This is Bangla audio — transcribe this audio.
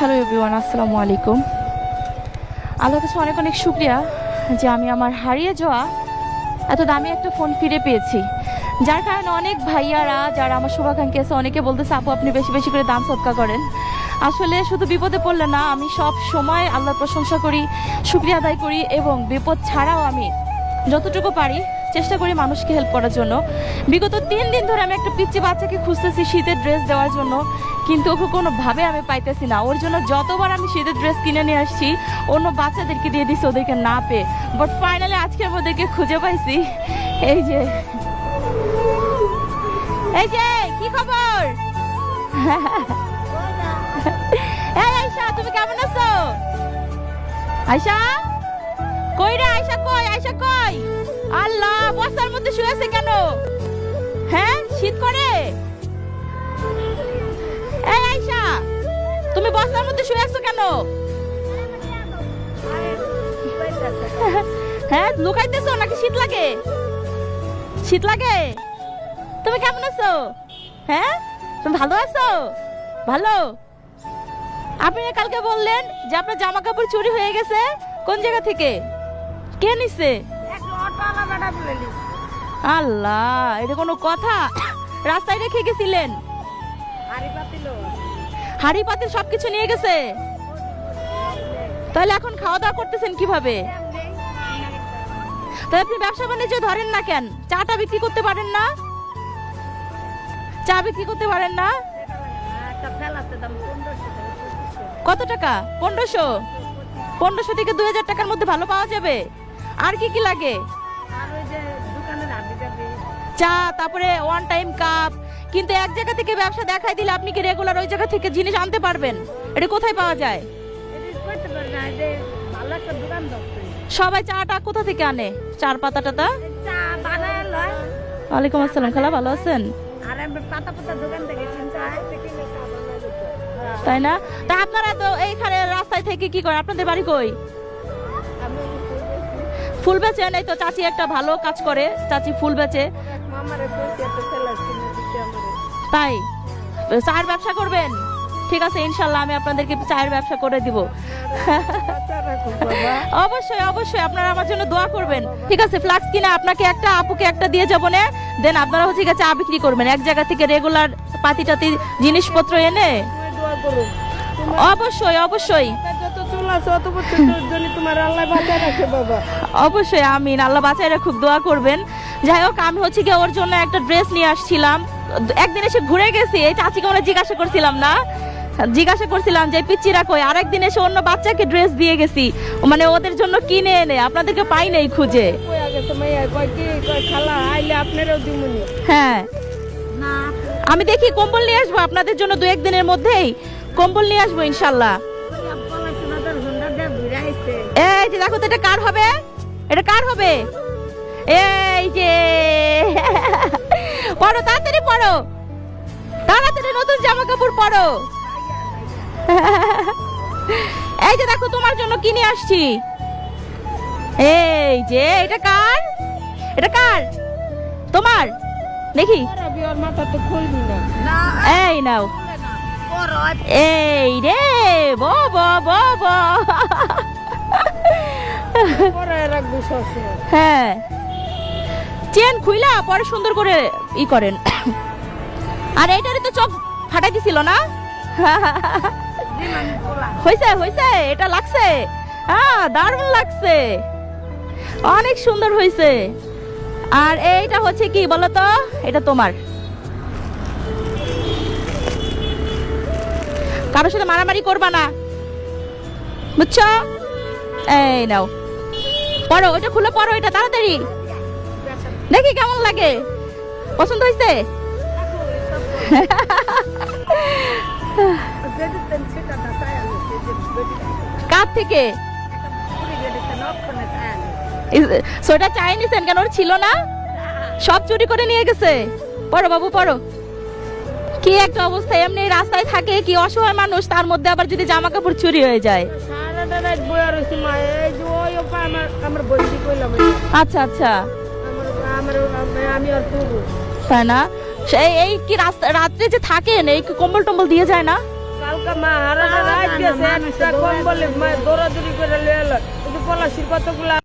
হ্যালো এভরিওয়ান আসসালামু আলাইকুম আল্লাহর কাছে অনেক অনেক শুক্রিয়া যে আমি আমার হারিয়ে যাওয়া এত দামি একটা ফোন ফিরে পেয়েছি। যার কারণে অনেক ভাইয়ারা যারা আমার শুভাকাঙ্ক্ষী আছে, অনেকে বলতেছে, আপু, আপনি বেশি বেশি করে দাম সৎকা করেন। আসলে শুধু বিপদে পড়লে না, আমি সব সময় আল্লাহর প্রশংসা করি, শুক্রিয়া আদায় করি এবং বিপদ ছাড়াও আমি যতটুকু পারি চেষ্টা করি মানুষকে হেল্প করার জন্য। বিগত তিন দিন ধরে আমি একটা পিচ্ছি বাচ্চাকে খুঁজতেছি শীতের ড্রেস দেওয়ার জন্য। কিন্তু ওকে কোনোভাবে আমি পাইতেছি না। ওর জন্য যতবার আমি শীতের ড্রেস কিনে নিয়ে আসছি, অন্য বাচ্চাদেরকে দিয়ে দিচ্ছি ওদেরকে না পেয়ে। বাট ফাইনালি আজকে আমি ওদেরকে খুঁজে পাইছি। এই যে। এই যে, কি খবর? তুমি কেমন আছো? আয়শা? কই রে কই? আয়শা কই? আল্লাহ মধ্যে কেন? হ্যাঁ শীত করে? বস্তার মধ্যে শুয়ে আছো কেন? হ্যাঁ লুকাইতেছো নাকি শীত লাগে? শীত লাগে? তুমি কেমন আছো? হ্যাঁ তুমি ভালো আছো? ভালো? আপনি কালকে বললেন যে আপনার জামা কাপড় চুরি হয়ে গেছে, কোন জায়গা থেকে? কে নিছে? আল্লাহ, এটা কোনো কথা? রাস্তায় রেখে গেছিলেন। হাড়ি পাতিল সবকিছু নিয়ে গেছে? তাহলে এখন খাওয়া দাওয়া করতেছেন কীভাবে? তাহলে আপনি ব্যবসা বাণিজ্য ধরেন না কেন? চাটা বিক্রি করতে পারেন না? চা বিক্রি করতে পারেন না? কত টাকা? পনেরোশো? পনেরোশো থেকে দুই হাজার টাকার মধ্যে ভালো পাওয়া যাবে। আর কি কি লাগে? চা তারপরে ওয়ান টাইম কাপ কিন্তু এক জায়গা থেকে ব্যবসা দেখাই দিলে আপনি কি রেগুলার ওই জায়গা থেকে জিনিস আনতে পারবেন? এটা কোথায় পাওয়া যায়? সবাই চাটা কোথা থেকে আনে? চার পাতা টাতা ওয়ালাইকুম আসসালাম, খালা, ভালো আছেন? তাই না? তা আপনারা তো এইখানে রাস্তায় থেকে কি করেন? আপনাদের বাড়ি কই? ফুল বেচেন এই তো চাচি একটা ভালো কাজ করে, চাচি ফুল বেচে। তাই? চায়ের ব্যবসা করবেন? ঠিক আছে, ইনশাল্লাহ আমি আপনাদেরকে চায়ের ব্যবসা করে দিব। অবশ্যই অবশ্যই, আপনারা আমার জন্য দোয়া করবেন। ঠিক আছে, ফ্লাক্স কিনা আপনাকে একটা, আপুকে একটা দিয়ে যাব না। দেন আপনারা হচ্ছে চা বিক্রি করবেন। এক জায়গা থেকে রেগুলার পাতি টাতি জিনিসপত্র এনে? অবশ্যই অবশ্যই। অবশ্যই, আমিন। আল্লাহ বাঁচাই রাখুক, দোয়া করবেন। যাই হোক, আমি হচ্ছে গিয়ে ওর জন্য একটা ড্রেস নিয়ে আসছিলাম। একদিন এসে ঘুরে গেছি, এই চাচিকে আমরা জিজ্ঞাসা করছিলাম না? জিজ্ঞাসা করছিলাম যে, পিচ্চিরা কই? আরেকদিন এসে অন্য বাচ্চাকে ড্রেস দিয়ে গেছি। মানে ওদের জন্য কিনে এনে, আপনাদেরকে পাই নাই খুঁজে। হ্যাঁ। আমি দেখি কম্বল নিয়ে আসব আপনাদের জন্য দু একদিনের মধ্যেই। কম্বল নিয়ে আসব ইনশাল্লাহ। এই যে দেখো তো, এটা কার হবে? এটা কার হবে? এই যে পড়ো তাড়াতাড়ি পড়ো তাড়াতাড়ি নতুন জামা কাপড় পরো। এই যে দেখো তোমার জন্য কিনে আসছি। এই যে এটা কার? এটা কার? তোমার? দেখি। এই নাও। এই রে বো বো বো বো। হ্যাঁ। চেন খুইলা পরে সুন্দর করে ই করেন। আর এইটারই তো চোখ ফাটাই দিছিল না? হইছে হইছে, এটা লাগছে। হ্যাঁ দারুণ লাগছে। অনেক সুন্দর হয়েছে আর এইটা হচ্ছে কি বলো তো এটা তোমার। কারোর সাথে মারামারি করবা না। বুঝছ? এই নাও। পড়ো, ওইটা খুলে, পড়ো, এটা তাড়াতাড়ি। দেখি কেমন লাগে? পছন্দ হয়েছে? কার থেকে? সোয়েটার চাই নিছেন কেন? ওর ছিল না? সব চুরি করে নিয়ে গেছে। পড়ো বাবু পড়ো। কি একটা অবস্থা এমনি রাস্তায় থাকে কি অসহায় মানুষ তার মধ্যে আবার যদি জামা কাপড় চুরি হয়ে যায়। আচ্ছা আচ্ছা। তাই না? এই এই কি রাস্তা রাত্রে যে থাকেন এই কি কম্বল টম্বল দিয়ে যায় না? কম্বল কালকে মা হারা রাত গেছে একটা কম দৌড়াদৌড়ি করে পলাশির কতগুলা